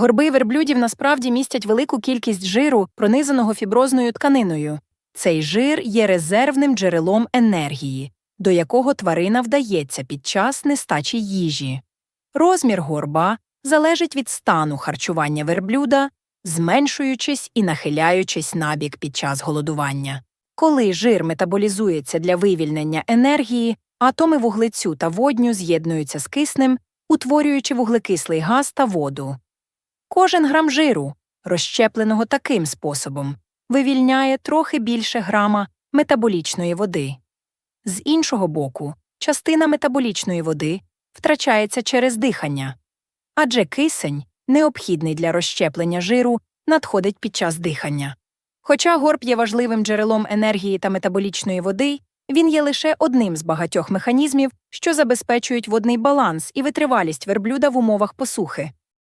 Горби верблюдів насправді містять велику кількість жиру, пронизаного фіброзною тканиною. Цей жир є резервним джерелом енергії, до якого тварина вдається під час нестачі їжі. Розмір горба залежить від стану харчування верблюда, зменшуючись і нахиляючись набік під час голодування. Коли жир метаболізується для вивільнення енергії, атоми вуглецю та водню з'єднуються з киснем, утворюючи вуглекислий газ та воду. Кожен грам жиру, розщепленого таким способом, вивільняє трохи більше грама метаболічної води. З іншого боку, частина метаболічної води втрачається через дихання, адже кисень, необхідний для розщеплення жиру, надходить під час дихання. Хоча горб є важливим джерелом енергії та метаболічної води, він є лише одним з багатьох механізмів, що забезпечують водний баланс і витривалість верблюда в умовах посухи.